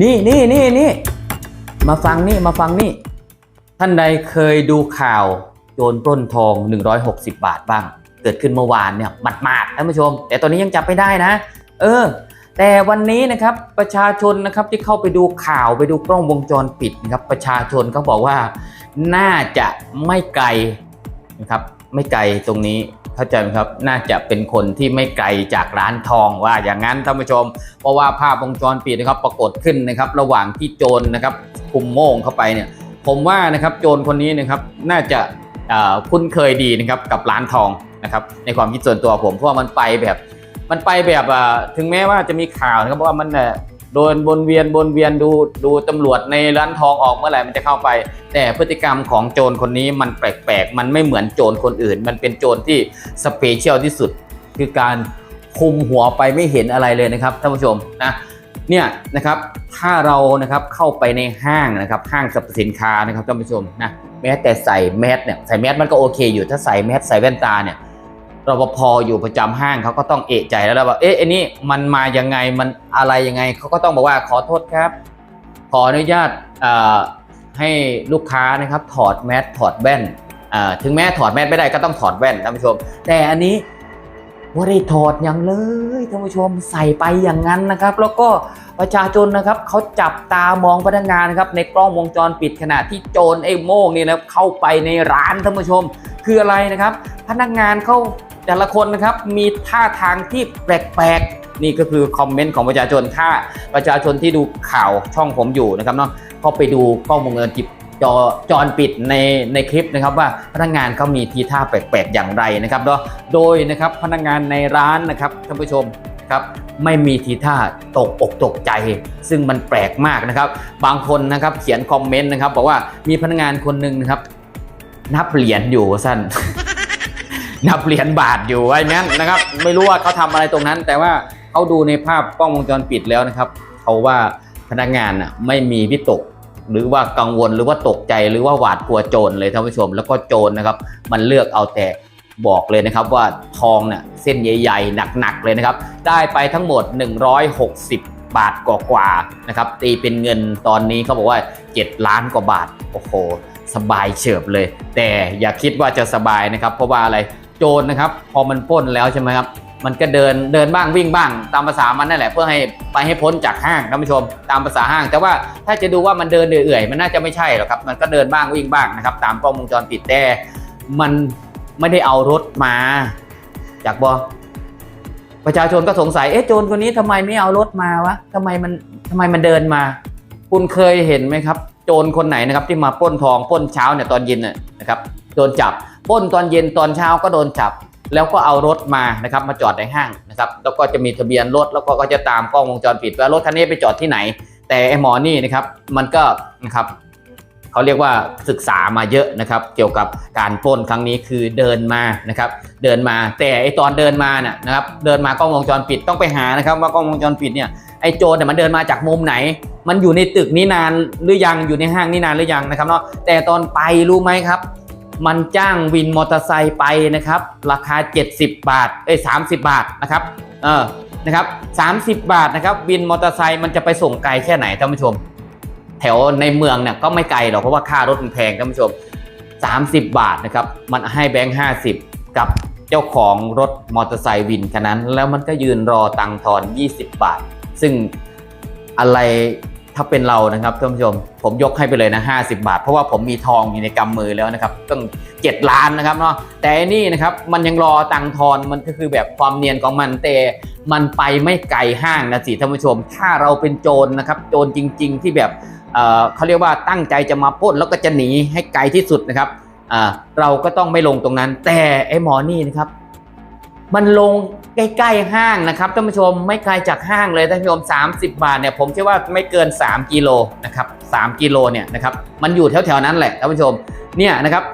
นี่นี่นี่นี่มาฟังนี่มาฟังนี่ ท่านใดเคยดูข่าวโจรปล้นทอง 160 บาทบ้าง เกิดขึ้นเมื่อวานเนี่ยบัดมาดท่านผู้ชม แต่ตอนนี้ยังจับไม่ได้นะ เออ แต่วันนี้นะครับประชาชนนะครับที่เข้าไปดูข่าวไปดูกล้องวงจรปิดนะครับประชาชนเขาบอกว่า น่าจะไม่ไกลนะครับไม่ไกลตรงนี้ เข้าใจไหมครับ น่าจะเป็นคนที่ไม่ไกลจากร้านทองว่าอย่างนั้นท่านผู้ชม เพราะว่าภาพวงจรปิดนะครับปรากฏขึ้นนะครับ ระหว่างที่โจรนะครับคุมโม่งเข้าไปเนี่ย ผมว่านะครับโจรคนนี้นะครับน่าจะคุ้นเคยดีนะครับกับร้านทองนะครับในความคิดส่วนตัวผมเพราะว่ามันไปแบบ มันไปแบบถึงแม้ว่าจะมีข่าวนะครับว่ามัน โดนวนเวียนวนเวียนดูดูตำรวจในร้านทองออกเมื่อไหร่มันจะเข้าไป แต่พฤติกรรมของโจรคนนี้มันแปลกๆ มันไม่เหมือนโจรคนอื่น มันเป็นโจรที่สเปเชียลที่สุด คือการคุมหัวไปไม่เห็นอะไรเลยนะครับท่านผู้ชมนะเนี่ยนะครับถ้าเรานะครับเข้าไปในห้างนะครับห้างสรรพสินค้านะครับท่านผู้ชมนะแม้แต่ใส่แมสเนี่ยใส่แมสมันก็โอเคอยู่ถ้าใส่แมสใส่แว่นตาเนี่ย รปภอยู่ประจำห้างเขาก็ต้องเอะใจแล้วว่าเอ๊ะไอันนี้มันมายังไงมันอะไรยังไงเขาก็ต้องบอกว่าขอโทษครับ ขออนุญาตให้ลูกค้านะครับถอดแมสถอดแว่นถึงแม้ถอดแมสไม่ได้ก็ต้องถอดแว่นท่านผู้ชม แต่อันนี้ว่าได้ถอดอย่างเลยท่านผู้ชมใส่ไปอย่างนั้นนะครับ แล้วก็ประชาชนนะครับเขาจับตามองพนักงานนะครับในกล้องวงจรปิดขณะที่โจรไอ้โม่งนี่นะเข้าไปในร้านท่านผู้ชม คืออะไรนะครับ พนักงานเขา แต่ละคนนะครับมีท่าทางที่แปลกๆ นี่ก็คือคอมเมนต์ของประชาชนถ้าประชาชนที่ดูข่าวช่องผมอยู่นะครับเนาะก็ไปดูกล้องวงจรปิดจอจรปิดในในคลิปนะครับว่าพนักงานเขามีทีท่าแปลกๆอย่างไรนะครับเนาะโดยนะครับพนักงานในร้านนะครับท่านผู้ชมครับไม่มีทีท่าตกอกตกใจ ซึ่งมันแปลกมากนะครับ บางคนนะครับเขียนคอมเมนต์นะครับบอกว่ามีพนักงานคนหนึ่งนะครับ นับเหรียญอยู่สั้น นับเหรียญบาทอยู่ไว้นั้นนะครับ ไม่รู้ว่าเขาทำอะไรตรงนั้น แต่ว่าเขาดูในภาพกล้องวงจรปิดแล้วนะครับเขาว่าพนักงานน่ะไม่มีวิตก หรือว่ากังวลหรือว่าตกใจหรือว่าหวาดกลัวโจรเลยท่านผู้ชม แล้วก็โจรนะครับ มันเลือกเอาแต่บอกเลยนะครับว่าทองเนี่ยเส้นใหญ่ๆหนักๆเลยนะครับ ได้ไปทั้งหมด 160บาทกว่าๆนะครับตีเป็นเงินตอนนี้เขาบอกว่า 7 ล้านกว่าบาท โอ้โห สบายเฉิบเลย แต่อย่าคิดว่าจะสบายนะครับ เพราะว่าอะไร โจรนะครับ พอมันป้นแล้วใช่ไหมครับ มันก็เดินเดินบ้างวิ่งบ้าง ตามภาษามันนั่นแหละเพื่อให้ไปให้พ้นจากห้างท่านผู้ชม ตามภาษาห้าง แต่ว่าถ้าจะดูว่ามันเดินเอื่อยๆมันน่าจะไม่ใช่หรอกครับ มันก็เดินบ้างวิ่งบ้างนะครับ ตามกล้องวงจรปิดแต่มันไม่ได้เอารถมาจากบอประชาชนก็สงสัยเอ๊ะโจรคนนี้ทำไมไม่เอารถมาวะทำไมมันทำไมมันเดินมา คุณเคยเห็นไหมครับ โจรคนไหนนะครับที่มาปล้นทองปล้นเช้าเนี่ยตอนเย็นน่ะนะครับโดนจับ ป้นตอนเย็นตอนเช้าก็โดนจับ แล้วก็เอารถมานะครับมาจอดในห้างนะครับแล้วก็จะมีทะเบียนรถแล้วก็ก็จะตามกล้องวงจรปิดว่ารถคันนี้ไปจอดที่ไหน แต่ไอ้หมอนี่นะครับมันก็นะครับเขาเรียกว่าศึกษามาเยอะนะครับ เกี่ยวกับการปล้นครั้งนี้คือเดินมานะครับ เดินมาแต่ไอตอนเดินมาน่ะนะครับ เดินมากล้องวงจรปิดต้องไปหานะครับ ว่ากล้องวงจรปิดเนี่ยไอโจรเนี่ยมันเดินมาจากมุมไหน มันอยู่ในตึกนี้นานหรือยังอยู่ในห้างนี้นานหรือยังนะครับเนาะแต่ตอนไปรู้ไหมครับ มันจ้างวินมอเตอร์ไซค์ไปนะครับ ราคา 70 บาทเอ้ย30 บาทนะครับเออนะครับ30 บาทนะครับ วินมอเตอร์ไซค์มันจะไปส่งไกลแค่ไหนท่านผู้ชม แถวในเมืองเนี่ยก็ไม่ไกลหรอกเพราะว่าค่ารถมันแพงท่านผู้ชม 30 บาทนะครับ มันให้แบงค์50 กับเจ้าของรถมอเตอร์ไซค์วินคันนั้น แล้วมันก็ยืนรอตังค์ทอน 20 บาท ซึ่งอะไร ถ้าเป็นเรานะครับท่านผู้ชม ผมยกให้ไปเลยนะ50 บาท เพราะว่าผมมีทองอยู่ในกำมือแล้วนะครับตั้ง7ล้านนะครับเนาะแต่อันนี่นะครับมันยังรอตังทอนมันก็คือแบบความเนียนของมันแต่มันไปไม่ไกลห้างนะสิท่านผู้ชม ถ้าเราเป็นโจรนะครับโจรจริง ๆ ที่แบบเเขาเรียกว่าตั้งใจจะมาปล้นแล้วก็จะหนีให้ไกลที่สุดนะครับเราก็ต้องไม่ลงตรงนั้น แต่ไอ้หมอนี่นะครับ มันลงใกล้ๆห้างนะครับท่านผู้ชมไม่ไกลจากห้างเลยท่านผู้ชม 30 บาทเนี่ยผมเชื่อว่าไม่เกิน 3 กิโลนะครับ3กิโลเนี่ยนะครับมันอยู่แถวๆนั้นแหละท่านผู้ชมเนี่ยนะครับ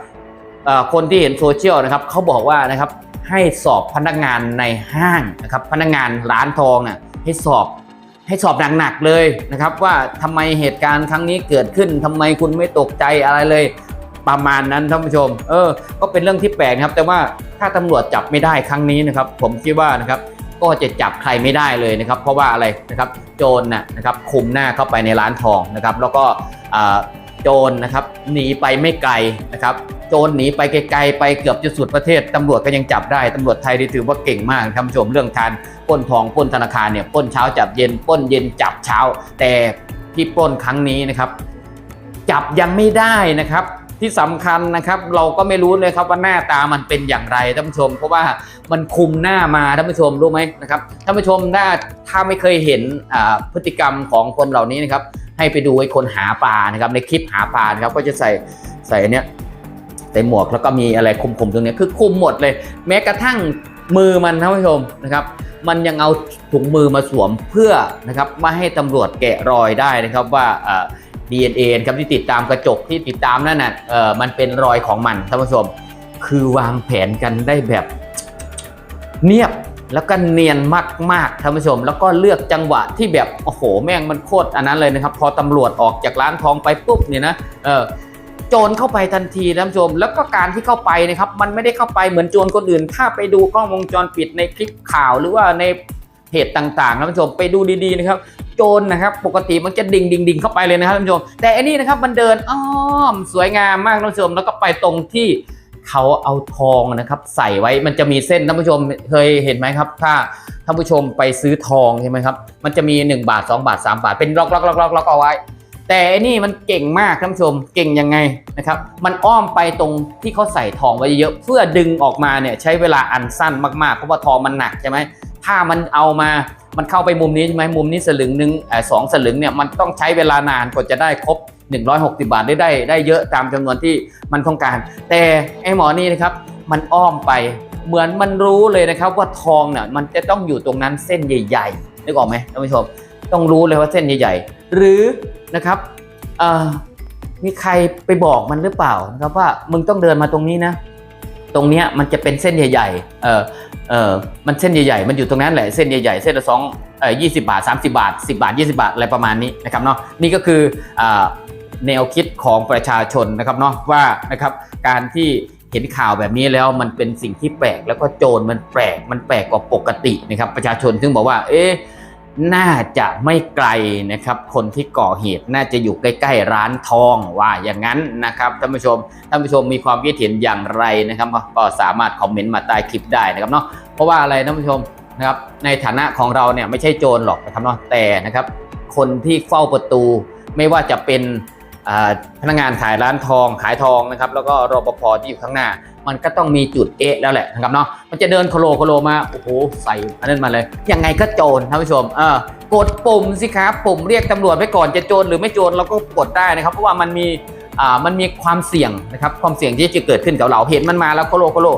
คนที่เห็นโซเชียลนะครับเขาบอกว่านะครับให้สอบพนักงานในห้างนะครับพนักงานร้านทองน่ะให้สอบให้สอบหนักๆเลยนะครับว่าทำไมเหตุการณ์ครั้งนี้เกิดขึ้นทำไมคุณไม่ตกใจอะไรเลย ประมาณนั้นท่านผู้ชม เออ ก็เป็นเรื่องที่แปลกนะครับ แต่ว่าถ้าตำรวจจับไม่ได้ครั้งนี้นะครับ ผมคิดว่านะครับก็จะจับใครไม่ได้เลยนะครับ เพราะว่าอะไรนะครับโจรนะนะครับคุมหน้าเข้าไปในร้านทองนะครับ แล้วก็โจรนะครับหนีไปไม่ไกลนะครับ โจรหนีไปไกลๆไปเกือบจะสุดประเทศตำรวจก็ยังจับได้ตำรวจไทยนี่ถือว่าเก่งมากท่านผู้ชมเรื่องการปล้นทองปล้นธนาคารเนี่ยปล้นเช้าจับเย็นปล้นเย็นจับเช้า แต่ที่ปล้นครั้งนี้นะครับ จับยังไม่ได้นะครับ ที่สำคัญนะครับเราก็ไม่รู้เลยครับว่าหน้าตามันเป็นอย่างไรท่านผู้ชม เพราะว่ามันคุมหน้ามาท่านผู้ชมรู้ไหมนะครับท่านผู้ชมถ้าถ้าไม่เคยเห็นพฤติกรรมของคนเหล่านี้นะครับให้ไปดูไอ้คนหาปลานะครับในคลิปหาปลาครับก็จะใส่ใส่เนี้ยใส่หมวกแล้วก็มีอะไรคุมๆตรงนี้คือคุมหมดเลย แม้กระทั่งมือมันท่านผู้ชมนะครับมันยังเอาถุงมือมาสวมเพื่อนะครับม่ให้ตำรวจแกะรอยได้นะครับว่า DNA นะครับที่ติดตามกระจกที่ติดตามนั่นน่ะเออมันเป็นรอยของมันท่านผู้ชมคือวางแผนกันได้แบบ เนียบแล้วก็เนียนมากๆท่านผู้ชม แล้วก็เลือกจังหวะที่แบบโอ้โห แม่งมันโคตรอันนั้นเลยนะครับ พอตำรวจออกจากร้านทองไปปุ๊บเนี่ยนะเออโจรเข้าไปทันทีท่านผู้ชม แล้วก็การที่เข้าไปนะครับ มันไม่ได้เข้าไปเหมือนโจรคนอื่น ถ้าไปดูกล้องวงจรปิดในคลิปข่าวหรือว่าใน เพจต่างๆนะท่านผู้ชมไปดูดีๆนะครับโจรนะครับ ปกติมันจะดิ่งดิ่งดิ่งเข้าไปเลยนะครับท่านผู้ชม แต่อันนี้นะครับมันเดินอ้อมสวยงามมากท่านผู้ชม แล้วก็ไปตรงที่เขาเอาทองนะครับ ใส่ไว้มันจะมีเส้นท่านผู้ชมเคยเห็นไหมครับ ถ้าท่านผู้ชมไปซื้อทองใช่ไหมครับมันจะมี 1 บาท 2 บาท 3 บาทเป็นล็อกล็อกล็อกล็อกล็อกเอาไว้ แต่อันนี่มันเก่งมากท่านผู้ชมเก่งยังไงนะครับ มันอ้อมไปตรงที่เขาใส่ทองไว้เยอะเพื่อดึงออกมาเนี่ยใช้เวลาอันสั้นมากๆเพราะว่าทองมันหนักใช่ไหม ถ้ามันเอามามันเข้าไปมุมนี้ใช่ไหมมุมนี้สลึงหนึ่งสองสลึงเนี่ยมันต้องใช้เวลานานกว่าจะได้ครบ 160 บาทได้ได้ได้เยอะตามจำนวนที่มันต้องการ แต่ไอ้หมอนี่นะครับมันอ้อมไปเหมือนมันรู้เลยนะครับว่าทองเนี่ยมันจะต้องอยู่ตรงนั้นเส้นใหญ่ๆนึกออกไหมท่านผู้ชมต้องรู้เลยว่าเส้นใหญ่ ๆ หรือนะครับอ่อมีใครไปบอกมันหรือเปล่านะครับว่ามึงต้องเดินมาตรงนี้นะ ตรงเนี้ยมันจะเป็นเส้นใหญ่ๆ เออเออมันเส้นใหญ่ๆ มันอยู่ตรงนั้นแหละ เส้นใหญ่ๆ เส้นละสองเออยี่สิบาท 30 บาท 10 บาท 20 บาท อะไรประมาณนี้นะครับเนาะ นี่ก็คืออ่าแนวคิดของประชาชนนะครับเนาะว่านะครับการที่เห็นข่าวแบบนี้แล้วมันเป็นสิ่งที่แปลกแล้วก็โจรมันแปลกมันแปลกกว่าปกตินะครับประชาชนซึ่งบอกว่าเอ๊ะ น่าจะไม่ไกลนะครับ คนที่ก่อเหตุน่าจะอยู่ใกล้ ๆ ร้านทองว่าอย่างนั้นนะครับท่านผู้ชมท่านผู้ชมมีความคิดเห็นอย่างไรนะครับ ก็สามารถคอมเมนต์มาใต้คลิปได้นะครับเนาะเพราะว่าอะไรท่านผู้ชมนะครับในฐานะของเราเนี่ยไม่ใช่โจรหรอกนะครับเนาะแต่นะครับ คนที่เฝ้าประตูไม่ว่าจะเป็น พนักงานขายร้านทองขายทองนะครับแล้วก็รปภที่อยู่ข้างหน้า มันก็ต้องมีจุดเอะแล้วแหละนะครับเนาะมันจะเดินโคโลโคโลมาโอ้โหใส่อันนั้นมาเลย ยังไงก็โจรท่านผู้ชมเออกดปุ่มสิครับปุ่มเรียกตำรวจไว้ก่อนจะโจรหรือไม่โจรเราก็กดได้นะครับ เพราะว่ามันมีอ่ามันมีความเสี่ยงนะครับความเสี่ยงที่จะเกิดขึ้นกับเราเห็นมันมาแล้วโคโลโคโล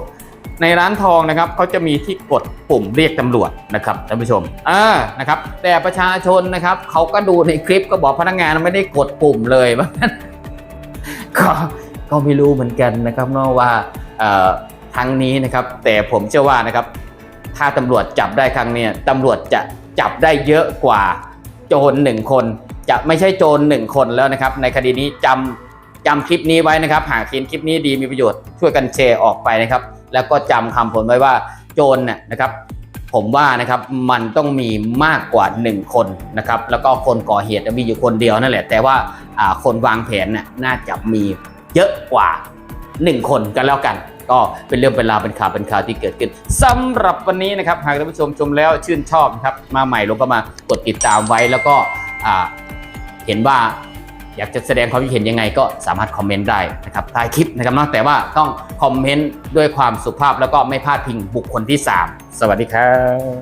ในร้านทองนะครับเขาจะมีที่กดปุ่มเรียกตำรวจนะครับท่านผู้ชมอ่านะครับ แต่ประชาชนนะครับเขาก็ดูในคลิปก็บอกพนักงานไม่ได้กดปุ่มเลยว่าก็ก็ไม่รู้เหมือนกันนะครับเนาะว่าครั้งนี้นะครับ แต่ผมเชื่อว่านะครับ ถ้าตำรวจจับได้ครั้งนี้ตำรวจจะจับได้เยอะกว่าโจรหนึ่งคน จะไม่ใช่โจรหนึ่งคนแล้วนะครับ ในคดีนี้จำจำคลิปนี้ไว้นะครับ หากเห็นคลิปนี้ดีมีประโยชน์ช่วยกันแชร์ออกไปนะครับ แล้วก็จำคำผมไว้ว่าโจรเนี่ยนะครับผมว่านะครับมันต้องมีมากกว่า 1 คนนะครับแล้วก็คนก่อเหตุมีอยู่คนเดียวนั่นแหละ แต่ว่าคนวางแผนน่ะน่าจะมีเยอะกว่า 1 คนกันแล้วกัน ก็เป็นเรื่องเป็นราวเป็นข่าวเป็นข่าวที่เกิดขึ้นสำหรับวันนี้นะครับหากท่านผู้ชมชมแล้วชื่นชอบนะครับมาใหม่ลงก็มากดติดตามไว้แล้วก็เห็นว่า อยากจะแสดงความคิดเห็นยังไงก็สามารถคอมเมนต์ได้นะครับใต้คลิปนะครับนะแต่ว่าต้องคอมเมนต์ด้วยความสุภาพแล้วก็ไม่พลาดพิงบุคคลที่ 3 สวัสดีครับ